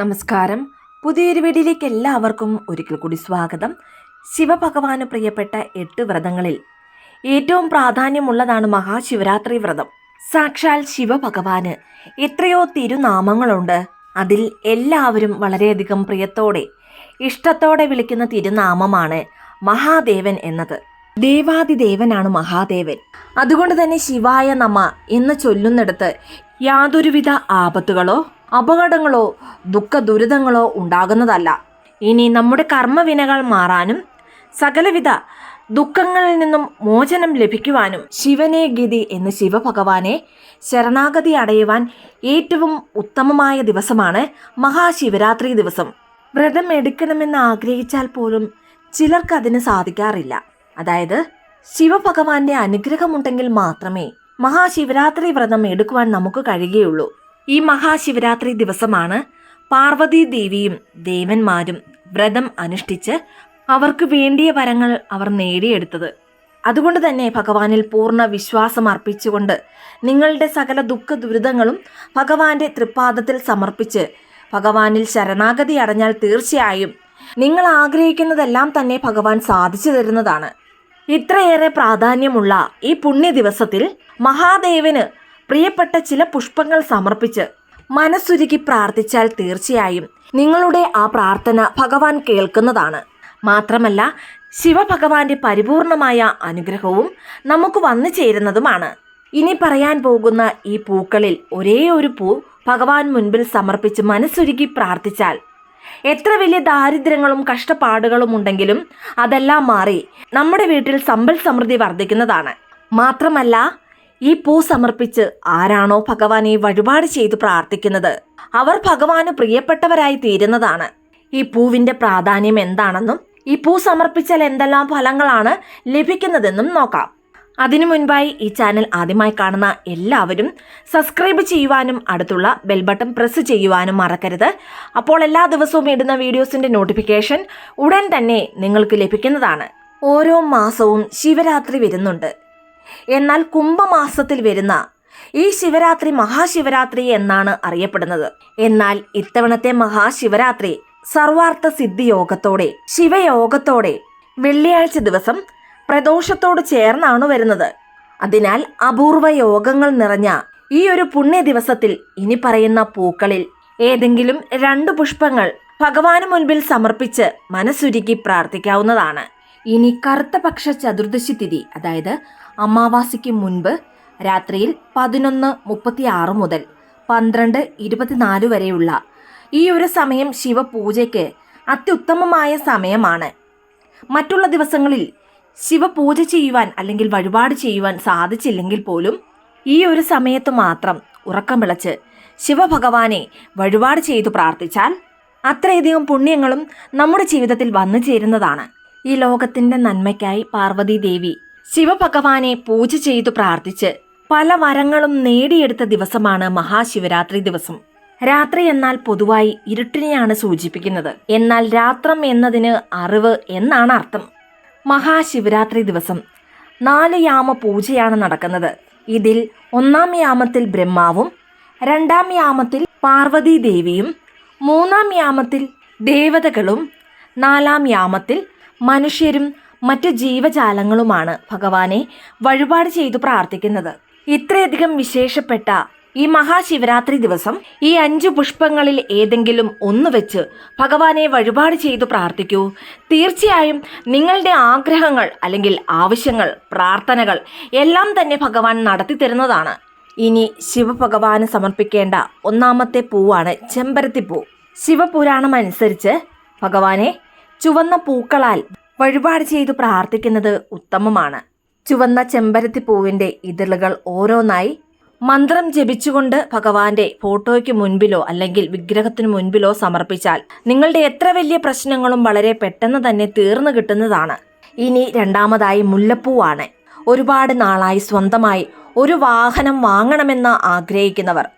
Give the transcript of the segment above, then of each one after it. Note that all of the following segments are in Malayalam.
നമസ്കാരം. പുതിയൊരു വീഡിയോയിലേക്ക് എല്ലാവർക്കും ഒരിക്കൽ കൂടി സ്വാഗതം. ശിവഭഗവാന് പ്രിയപ്പെട്ട എട്ട് വ്രതങ്ങളിൽ ഏറ്റവും പ്രാധാന്യമുള്ളതാണ് മഹാശിവരാത്രി വ്രതം. സാക്ഷാൽ ശിവഭഗവാന് എത്രയോ തിരുനാമങ്ങളുണ്ട്. അതിൽ എല്ലാവരും വളരെയധികം പ്രിയത്തോടെ ഇഷ്ടത്തോടെ വിളിക്കുന്ന തിരുനാമമാണ് മഹാദേവൻ എന്നത്. ദേവാദിദേവനാണ് മഹാദേവൻ. അതുകൊണ്ട് തന്നെ ശിവായ നമ എന്ന് ചൊല്ലുന്നിടത്ത് യാതൊരുവിധ ആപത്തുകളോ അപകടങ്ങളോ ദുഃഖ ദുരിതങ്ങളോ ഉണ്ടാകുന്നതല്ല. ഇനി നമ്മുടെ കർമ്മവിനകൾ മാറാനും സകലവിധ ദുഃഖങ്ങളിൽ നിന്നും മോചനം ലഭിക്കുവാനും ശിവനെ ഗതി എന്ന് ശിവഭഗവാനെ ശരണാഗതി അടയുവാൻ ഏറ്റവും ഉത്തമമായ ദിവസമാണ് മഹാശിവരാത്രി ദിവസം. വ്രതം എടുക്കണമെന്ന് ആഗ്രഹിച്ചാൽ പോലും ചിലർക്ക് അതിന് സാധിക്കാറില്ല. അതായത് ശിവഭഗവാന്റെ അനുഗ്രഹമുണ്ടെങ്കിൽ മാത്രമേ മഹാശിവരാത്രി വ്രതം എടുക്കുവാൻ നമുക്ക് കഴിയുകയുള്ളൂ. ഈ മഹാശിവരാത്രി ദിവസമാണ് പാർവതി ദേവിയും ദേവന്മാരും വ്രതം അനുഷ്ഠിച്ച് അവർക്ക് വേണ്ടിയ വരങ്ങൾ അവർ നേടിയെടുത്തത്. അതുകൊണ്ട് തന്നെ ഭഗവാനിൽ പൂർണ വിശ്വാസം അർപ്പിച്ചുകൊണ്ട് നിങ്ങളുടെ സകല ദുഃഖ ദുരിതങ്ങളും ഭഗവാന്റെ തൃപ്പാദത്തിൽ സമർപ്പിച്ച് ഭഗവാനിൽ ശരണാഗതി അടഞ്ഞാൽ തീർച്ചയായും നിങ്ങൾ ആഗ്രഹിക്കുന്നതെല്ലാം തന്നെ ഭഗവാൻ സാധിച്ചു തരുന്നതാണ്. ഇത്രയേറെ പ്രാധാന്യമുള്ള ഈ പുണ്യ ദിവസത്തിൽ മഹാദേവന് പ്രിയപ്പെട്ട ചില പുഷ്പങ്ങൾ സമർപ്പിച്ച് മനസ്സുരുക്കി പ്രാർത്ഥിച്ചാൽ തീർച്ചയായും നിങ്ങളുടെ ആ പ്രാർത്ഥന ഭഗവാൻ കേൾക്കുന്നതാണ്. മാത്രമല്ല ശിവഭഗവാന്റെ പരിപൂർണമായ അനുഗ്രഹവും നമുക്ക് വന്നു ചേരുന്നതുമാണ്. ഇനി പറയാൻ പോകുന്ന ഈ പൂക്കളിൽ ഒരേ ഒരു പൂ ഭഗവാൻ മുൻപിൽ സമർപ്പിച്ച് മനസ്സുരുകി പ്രാർത്ഥിച്ചാൽ എത്ര വലിയ ദാരിദ്ര്യങ്ങളും കഷ്ടപ്പാടുകളും ഉണ്ടെങ്കിലും അതെല്ലാം മാറി നമ്മുടെ വീട്ടിൽ സമ്പൽ സമൃദ്ധി വർദ്ധിക്കുന്നതാണ്. മാത്രമല്ല ഈ പൂ സമർപ്പിച്ച് ആരാണോ ഭഗവാനെ വഴിപാട് ചെയ്തു പ്രാർത്ഥിക്കുന്നത്? അവർ ഭഗവാന് പ്രിയപ്പെട്ടവരായി തീരുന്നതാണ്. ഈ പൂവിന്റെ പ്രാധാന്യം എന്താണെന്നും ഈ പൂ സമർപ്പിച്ചാൽ എന്തെല്ലാം ഫലങ്ങളാണ് ലഭിക്കുന്നതെന്നും നോക്കാം. അതിനു മുൻപായി ഈ ചാനൽ ആദ്യമായി കാണുന്ന എല്ലാവരും സബ്സ്ക്രൈബ് ചെയ്യുവാനും അടുത്തുള്ള ബെൽ ബട്ടൺ പ്രസ് ചെയ്യുവാനും മറക്കരുത്. അപ്പോൾ എല്ലാ ദിവസവും ഇടുന്ന വീഡിയോസിന്റെ നോട്ടിഫിക്കേഷൻ ഉടൻ തന്നെ നിങ്ങൾക്ക് ലഭിക്കുന്നതാണ്. ഓരോ മാസവും ശിവരാത്രി വരുന്നുണ്ട്. എന്നാൽ കുംഭമാസത്തിൽ വരുന്ന ഈ ശിവരാത്രി മഹാശിവരാത്രി എന്നാണ് അറിയപ്പെടുന്നത്. എന്നാൽ ഇത്തവണത്തെ മഹാശിവരാത്രി സർവാർത്ഥ സിദ്ധി യോഗത്തോടെ ശിവയോഗത്തോടെ വെള്ളിയാഴ്ച ദിവസം പ്രദോഷത്തോട് ചേർന്നാണ് വരുന്നത്. അതിനാൽ അപൂർവ യോഗങ്ങൾ നിറഞ്ഞ ഈ ഒരു പുണ്യ ദിവസത്തിൽ ഇനി പറയുന്ന പൂക്കളിൽ ഏതെങ്കിലും രണ്ട് പുഷ്പങ്ങൾ ഭഗവാന് മുൻപിൽ സമർപ്പിച്ച് മനസ്സുരുക്കി പ്രാർത്ഥിക്കാവുന്നതാണ്. ഇനി കറുത്ത പക്ഷ ചതുർദശി തിഥി അതായത് അമാവാസിക്ക് മുൻപ് രാത്രിയിൽ പതിനൊന്ന് മുപ്പത്തി ആറ് മുതൽ പന്ത്രണ്ട് ഇരുപത്തിനാല് വരെയുള്ള ഈ ഒരു സമയം ശിവപൂജയ്ക്ക് അത്യുത്തമമായ സമയമാണ്. മറ്റുള്ള ദിവസങ്ങളിൽ ശിവപൂജ ചെയ്യുവാൻ അല്ലെങ്കിൽ വഴിപാട് ചെയ്യുവാൻ സാധിച്ചില്ലെങ്കിൽ പോലും ഈ ഒരു സമയത്ത് മാത്രം ഉറക്കം വിളച്ച് ശിവഭഗവാനെ വഴിപാട് ചെയ്തു പ്രാർത്ഥിച്ചാൽ അത്രയധികം പുണ്യങ്ങളും നമ്മുടെ ജീവിതത്തിൽ വന്നു ചേരുന്നതാണ്. ഈ ലോകത്തിന്റെ നന്മയ്ക്കായി പാർവതി ദേവി ശിവഭഗവാനെ പൂജ ചെയ്തു പ്രാർത്ഥിച്ച് പല വരങ്ങളും നേടിയെടുത്ത ദിവസമാണ് മഹാശിവരാത്രി ദിവസം. രാത്രി എന്നാൽ പൊതുവായി ഇരുട്ടിനെയാണ് സൂചിപ്പിക്കുന്നത്. എന്നാൽ രാത്രം എന്നതിന് അറിവ് എന്നാണ് അർത്ഥം. മഹാശിവരാത്രി ദിവസം നാല് യാമ പൂജയാണ് നടക്കുന്നത്. ഇതിൽ ഒന്നാം യാമത്തിൽ ബ്രഹ്മാവും രണ്ടാം യാമത്തിൽ പാർവതി ദേവിയും മൂന്നാം യാമത്തിൽ ദേവതകളും നാലാം യാമത്തിൽ മനുഷ്യരും മറ്റു ജീവജാലങ്ങളുമാണ് ഭഗവാനെ വഴിപാട് ചെയ്തു പ്രാർത്ഥിക്കുന്നത്. ഇത്രയധികം വിശേഷപ്പെട്ട ഈ മഹാശിവരാത്രി ദിവസം ഈ അഞ്ചു പുഷ്പങ്ങളിൽ ഏതെങ്കിലും ഒന്ന് വെച്ച് ഭഗവാനെ വഴിപാട് ചെയ്തു പ്രാർത്ഥിക്കൂ. തീർച്ചയായും നിങ്ങളുടെ ആഗ്രഹങ്ങൾ അല്ലെങ്കിൽ ആവശ്യങ്ങൾ പ്രാർത്ഥനകൾ എല്ലാം തന്നെ ഭഗവാൻ നടത്തി തരുന്നതാണ്. ഇനി ശിവഭഗവാന് സമർപ്പിക്കേണ്ട ഒന്നാമത്തെ പൂവാണ് ചെമ്പരത്തിപ്പൂ. ശിവപുരാണം അനുസരിച്ച് ഭഗവാനെ ചുവന്ന പൂക്കളാൽ വഴിപാട് ചെയ്തു പ്രാർത്ഥിക്കുന്നത് ഉത്തമമാണ്. ചുവന്ന ചെമ്പരത്തി പൂവിന്റെ ഇതളുകൾ ഓരോന്നായി മന്ത്രം ജപിച്ചുകൊണ്ട് ഭഗവാന്റെ ഫോട്ടോയ്ക്ക് മുൻപിലോ അല്ലെങ്കിൽ വിഗ്രഹത്തിന് മുൻപിലോ സമർപ്പിച്ചാൽ നിങ്ങളുടെ എത്ര വലിയ പ്രശ്നങ്ങളും വളരെ പെട്ടെന്ന് തന്നെ തീർന്നു കിട്ടുന്നതാണ്. ഇനി രണ്ടാമതായി മുല്ലപ്പൂവാണ്. ഒരുപാട് നാളായി സ്വന്തമായി ഒരു വാഹനം വാങ്ങണമെന്ന് ആഗ്രഹിക്കുന്നവർ.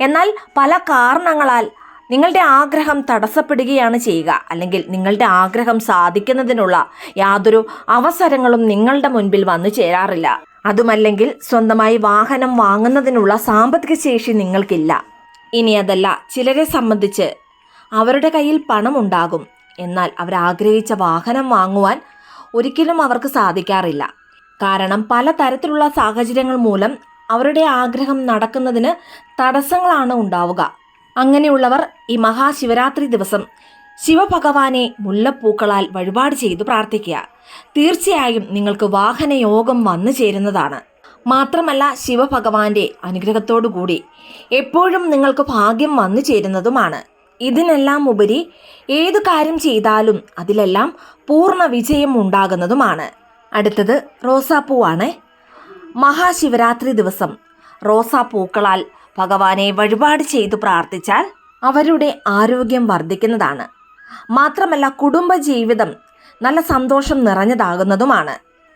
എന്നാൽ പല കാരണങ്ങളാൽ നിങ്ങളുടെ ആഗ്രഹം തടസ്സപ്പെടുകയാണ് ചെയ്യുക. അല്ലെങ്കിൽ നിങ്ങളുടെ ആഗ്രഹം സാധിക്കുന്നതിനുള്ള യാതൊരു അവസരങ്ങളും നിങ്ങളുടെ മുൻപിൽ വന്നു ചേരാറില്ല. അതുമല്ലെങ്കിൽ സ്വന്തമായി വാഹനം വാങ്ങുന്നതിനുള്ള സാമ്പത്തിക ശേഷി നിങ്ങൾക്കില്ല. ഇനി അതല്ല ചിലരെ സംബന്ധിച്ച് അവരുടെ കയ്യിൽ പണമുണ്ടാകും. എന്നാൽ അവരാഗ്രഹിച്ച വാഹനം വാങ്ങുവാൻ ഒരിക്കലും അവർക്ക് സാധിക്കാറില്ല. കാരണം പലതരത്തിലുള്ള സാഹചര്യങ്ങൾ മൂലം അവരുടെ ആഗ്രഹം നടക്കുന്നതിന് തടസ്സങ്ങളാണ് ഉണ്ടാവുക. അങ്ങനെയുള്ളവർ ഈ മഹാശിവരാത്രി ദിവസം ശിവഭഗവാനെ മുല്ലപ്പൂക്കളാൽ വഴിപാട് ചെയ്തു പ്രാർത്ഥിക്കുക. തീർച്ചയായും നിങ്ങൾക്ക് വാഹനയോഗം വന്നു ചേരുന്നതാണ്. മാത്രമല്ല ശിവഭഗവാന്റെ അനുഗ്രഹത്തോടുകൂടി എപ്പോഴും നിങ്ങൾക്ക് ഭാഗ്യം വന്നു ചേരുന്നതുമാണ്. ഇതിനെല്ലാം ഉപരി ഏതു കാര്യം ചെയ്താലും അതിലെല്ലാം പൂർണ വിജയം ഉണ്ടാകുന്നതുമാണ്. അടുത്തത് റോസാപ്പൂവാണ്. മഹാശിവരാത്രി ദിവസം റോസാപ്പൂക്കളാൽ ഭഗവാനെ വഴിപാട് ചെയ്തു പ്രാർത്ഥിച്ചാൽ അവരുടെ ആരോഗ്യം വർദ്ധിക്കുന്നതാണ്. മാത്രമല്ല കുടുംബജീവിതം നല്ല സന്തോഷം നിറഞ്ഞതാകുന്നതുമാണ്.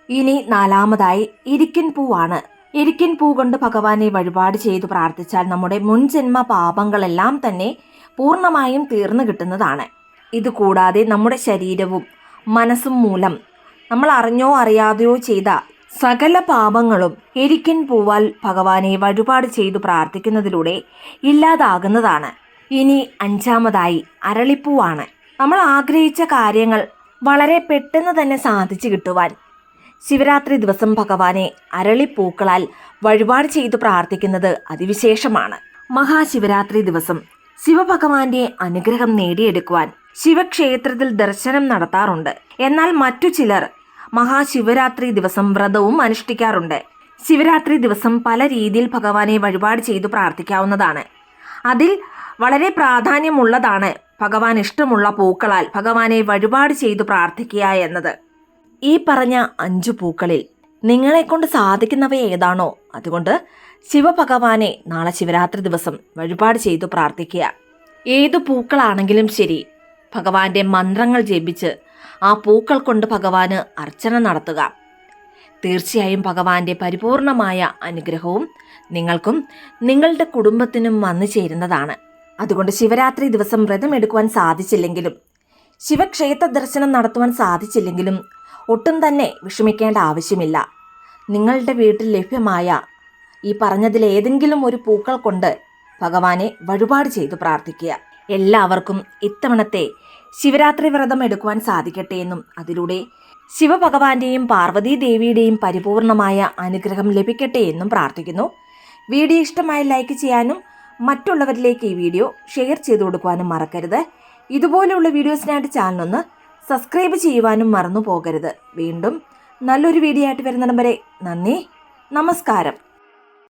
ഇനി നാലാമതായി ഇരിക്കിൻ പൂവാണ്. ഇരിക്കിൻ പൂ കൊണ്ട് ഭഗവാനെ വഴിപാട് ചെയ്തു പ്രാർത്ഥിച്ചാൽ നമ്മുടെ മുൻജന്മ പാപങ്ങളെല്ലാം തന്നെ പൂർണമായും തീർന്നു കിട്ടുന്നതാണ്. ഇതുകൂടാതെ നമ്മുടെ ശരീരവും മനസ്സും മൂലം നമ്മൾ അറിഞ്ഞോ അറിയാതെയോ ചെയ്ത സകല പാപങ്ങളും എരിക്കൻ പൂവാൽ ഭഗവാനെ വഴിപാട് ചെയ്തു പ്രാർത്ഥിക്കുന്നതിലൂടെ ഇല്ലാതാകുന്നതാണ്. ഇനി അഞ്ചാമതായി അരളിപ്പൂവാണ്. നമ്മൾ ആഗ്രഹിച്ച കാര്യങ്ങൾ വളരെ പെട്ടെന്ന് തന്നെ സാധിച്ചു കിട്ടുവാൻ. ശിവരാത്രി ദിവസം ഭഗവാനെ അരളിപ്പൂക്കളാൽ വഴിപാട് ചെയ്തു പ്രാർത്ഥിക്കുന്നത് അതിവിശേഷമാണ്. മഹാശിവരാത്രി ദിവസം ശിവഭഗവാന്റെ അനുഗ്രഹം നേടിയെടുക്കുവാൻ ശിവക്ഷേത്രത്തിൽ ദർശനം നടത്താറുണ്ട്. എന്നാൽ മറ്റു ചിലർ മഹാശിവരാത്രി ദിവസം വ്രതവും അനുഷ്ഠിക്കാറുണ്ട്. ശിവരാത്രി ദിവസം പല രീതിയിൽ ഭഗവാനെ വഴിപാട് ചെയ്തു പ്രാർത്ഥിക്കാവുന്നതാണ്. അതിൽ വളരെ പ്രാധാന്യമുള്ളതാണ് ഭഗവാൻ ഇഷ്ടമുള്ള പൂക്കളാൽ ഭഗവാനെ വഴിപാട് ചെയ്തു പ്രാർത്ഥിക്കുക എന്നത്. ഈ പറഞ്ഞ അഞ്ചു പൂക്കളിൽ നിങ്ങളെ കൊണ്ട് സാധിക്കുന്നവ ഏതാണോ? അതുകൊണ്ട് ശിവഭഗവാനെ നാളെ ശിവരാത്രി ദിവസം വഴിപാട് ചെയ്തു പ്രാർത്ഥിക്കുക. ഏതു പൂക്കളാണെങ്കിലും ശരി ഭഗവാന്റെ മന്ത്രങ്ങൾ ജപിച്ച് ആ പൂക്കൾ കൊണ്ട് ഭഗവാന് അർച്ചന നടത്തുക. തീർച്ചയായും ഭഗവാന്റെ പരിപൂർണമായ അനുഗ്രഹവും നിങ്ങൾക്കും നിങ്ങളുടെ കുടുംബത്തിനും വന്നു ചേരുന്നതാണ്. അതുകൊണ്ട് ശിവരാത്രി ദിവസം വ്രതം എടുക്കുവാൻ സാധിച്ചില്ലെങ്കിലും ശിവക്ഷേത്ര ദർശനം നടത്തുവാൻ സാധിച്ചില്ലെങ്കിലും ഒട്ടും തന്നെ വിഷമിക്കേണ്ട ആവശ്യമില്ല. നിങ്ങളുടെ വീട്ടിൽ ലഭ്യമായ ഈ പറഞ്ഞതിൽ ഏതെങ്കിലും ഒരു പൂക്കൾ കൊണ്ട് ഭഗവാനെ വഴിപാട് ചെയ്തു പ്രാർത്ഥിക്കുക. എല്ലാവർക്കും ഇത്തവണത്തെ ശിവരാത്രി വ്രതം എടുക്കുവാൻ സാധിക്കട്ടെ എന്നും അതിലൂടെ ശിവഭഗവാന്റെയും പാർവതീ ദേവിയുടെയും പരിപൂർണമായ അനുഗ്രഹം ലഭിക്കട്ടെ എന്നും പ്രാർത്ഥിക്കുന്നു. വീഡിയോ ഇഷ്ടമായി ലൈക്ക് ചെയ്യാനും മറ്റുള്ളവരിലേക്ക് ഈ വീഡിയോ ഷെയർ ചെയ്തു കൊടുക്കുവാനും മറക്കരുത്. ഇതുപോലെയുള്ള വീഡിയോസിനായിട്ട് ചാനലൊന്ന് സബ്സ്ക്രൈബ് ചെയ്യുവാനും മറന്നു പോകരുത് വീണ്ടും നല്ലൊരു വീഡിയോ ആയിട്ട് വരുന്നിടം വരെ നന്ദി. നമസ്കാരം.